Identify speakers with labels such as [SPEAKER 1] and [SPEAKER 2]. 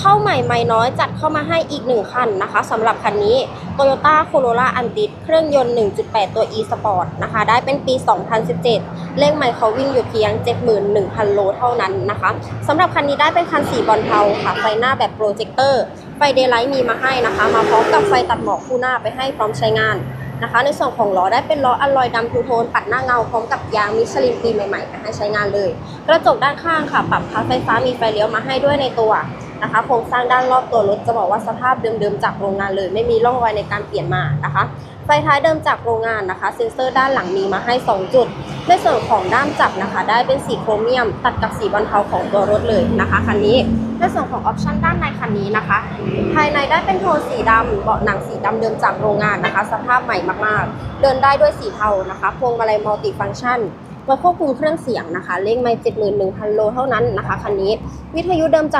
[SPEAKER 1] เข้าใหม่ไม่น้อยจัดเข้ามาให้อีกหนึ่งคันนะคะสำหรับคันนี้ Toyota Corolla Altis เครื่องยนต์ 1.8 ตัว e Sport นะคะ ได้เป็นปี 2017 เลขไมล์เขาวิ่งอยู่เพียง 71,000 โลเท่านั้นนะคะสำหรับคันนี้ได้เป็นคันสีบอลเทาค่ะ ไฟหน้าแบบโปรเจคเตอร์ไฟเดย์ไลท์มีมาให้นะคะ มาพร้อมกับไฟตัดหมอกคู่หน้าไปให้พร้อมใช้งานนะคะในส่วนของล้อได้เป็นล้ออลลอยดำทูโทน ปัดหน้าเงาพร้อมกับยางมิชลินปีใหม่ๆให้ใช้งานเลย กระจกด้านข้างค่ะ ปรับพับไฟฟ้ามีไฟเลี้ยวมาให้ด้วยในตัว นะคะโครงสร้างด้านรอบตัวรถจะบอกว่าสภาพเดิมๆจากโรงงานเลย ไม่มีร่องรอยในการเปลี่ยนมานะคะไฟท้ายเดิมจากโรงงานนะคะ เซ็นเซอร์ด้านหลังมีมาให้ 2 จุดในส่วนของด้ามจับนะคะ ได้เป็นสีโครเมียม ตัดกับสีบอลเทาของตัวรถเลยนะคะคันนี้ในส่วนของออปชั่นด้านในคันนี้นะคะ ภายในได้เป็นโทนสีดำเบาะหนังสีดำเดิมจากโรงงานนะคะ สภาพใหม่มากๆ เดินได้ด้วยสีเทานะคะพวงมาลัยมัลติฟังก์ชันตัวควบคุมเครื่องเสียงนะคะ เลขไม่71,000 โลเท่านั้นนะคะคันนี้ วิทยุเดิมจาก